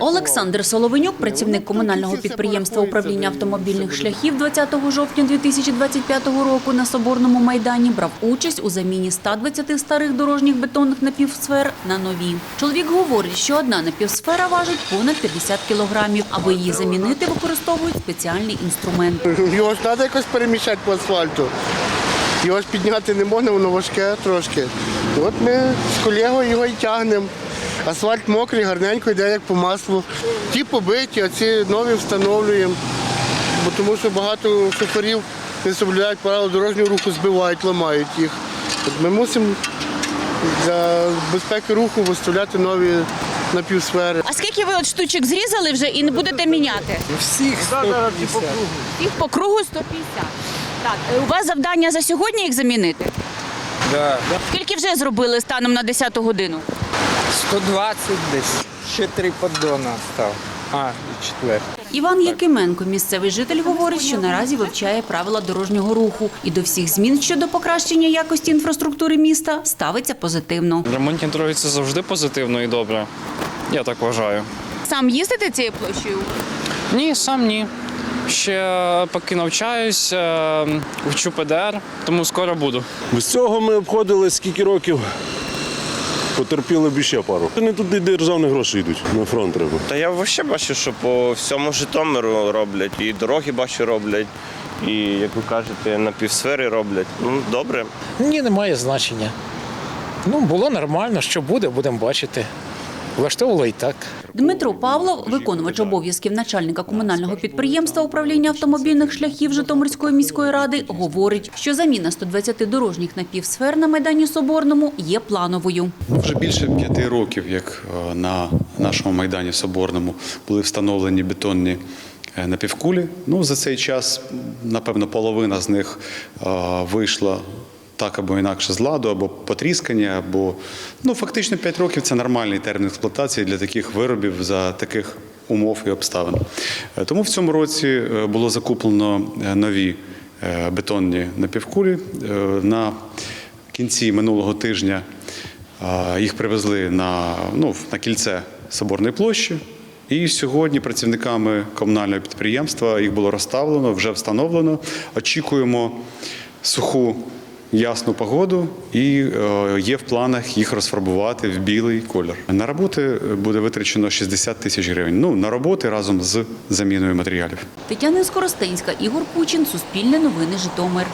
Олександр Соловенюк, працівник комунального підприємства управління автомобільних шляхів 20 жовтня 2025 року на Соборному майдані брав участь у заміні 120 старих дорожніх бетонних напівсфер на нові. Чоловік говорить, що одна напівсфера важить понад 50 кілограмів. Аби її замінити, використовують спеціальний інструмент. Його ж треба якось переміщати по асфальту. Його ж підняти не можна, воно важке трошки. От ми з колегою його і тягнемо. Асфальт мокрий, гарненько йде як по маслу. Ті побиті, а ці нові встановлюємо. Бо тому що багато шоферів не соблюдають правила дорожнього руху, збивають, ламають їх. От ми мусимо для безпеки руху виставляти нові напівсфери. А скільки ви от штучок зрізали вже і не будете міняти? Всіх 150. Їх по кругу 150. Так, е, у вас завдання за сьогодні їх замінити? Да. Скільки вже зробили станом на 10 годину? 120 десь. Ще три поддона став. А, і четвертий. Іван Якименко, місцевий житель, говорить, що наразі вивчає правила дорожнього руху і до всіх змін щодо покращення якості інфраструктури міста ставиться позитивно. Ремонтні дороги це завжди позитивно і добре. Я так вважаю. Сам їздите цією площею? Ні, сам ні. Ще поки навчаюсь, е, вчу ПДР, тому скоро буду. Без цього ми обходили скільки років. Потерпіли б ще пару. Не туди державні гроші йдуть. На фронт треба. Та я взагалі бачу, що по всьому Житомиру роблять, і дороги бачу роблять, і, як ви кажете, на півсфері роблять. Ну, добре. Ні, немає значення. Ну, було нормально, що буде, будемо бачити. Влаштовувало і так. Дмитро Павлов, виконувач обов'язків начальника комунального підприємства управління автомобільних шляхів Житомирської міської ради, говорить, що заміна 120 дорожніх напівсфер на майдані Соборному є плановою. Вже більше п'яти років, як е, на нашому майдані Соборному були встановлені бетонні е, напівкулі. Ну за цей час, напевно, половина з них е, вийшла. Так або інакше з ладу, або потріскані, або ну фактично 5 років це нормальний термін експлуатації для таких виробів за таких умов і обставин. Е, Тому в цьому році е, було закуплено е, нові бетонні напівкулі. На кінці минулого тижня Їх привезли на, ну, на кільце Соборної площі. І сьогодні працівниками комунального підприємства їх було розставлено, вже встановлено. Очікуємо суху ясну погоду і е, є в планах їх розфарбувати в білий колір. На роботи буде витрачено 60 тисяч гривень. Ну, на роботи разом з заміною матеріалів. Тетяна Скоростенська, Ігор Кучин, Суспільне новини, Житомир.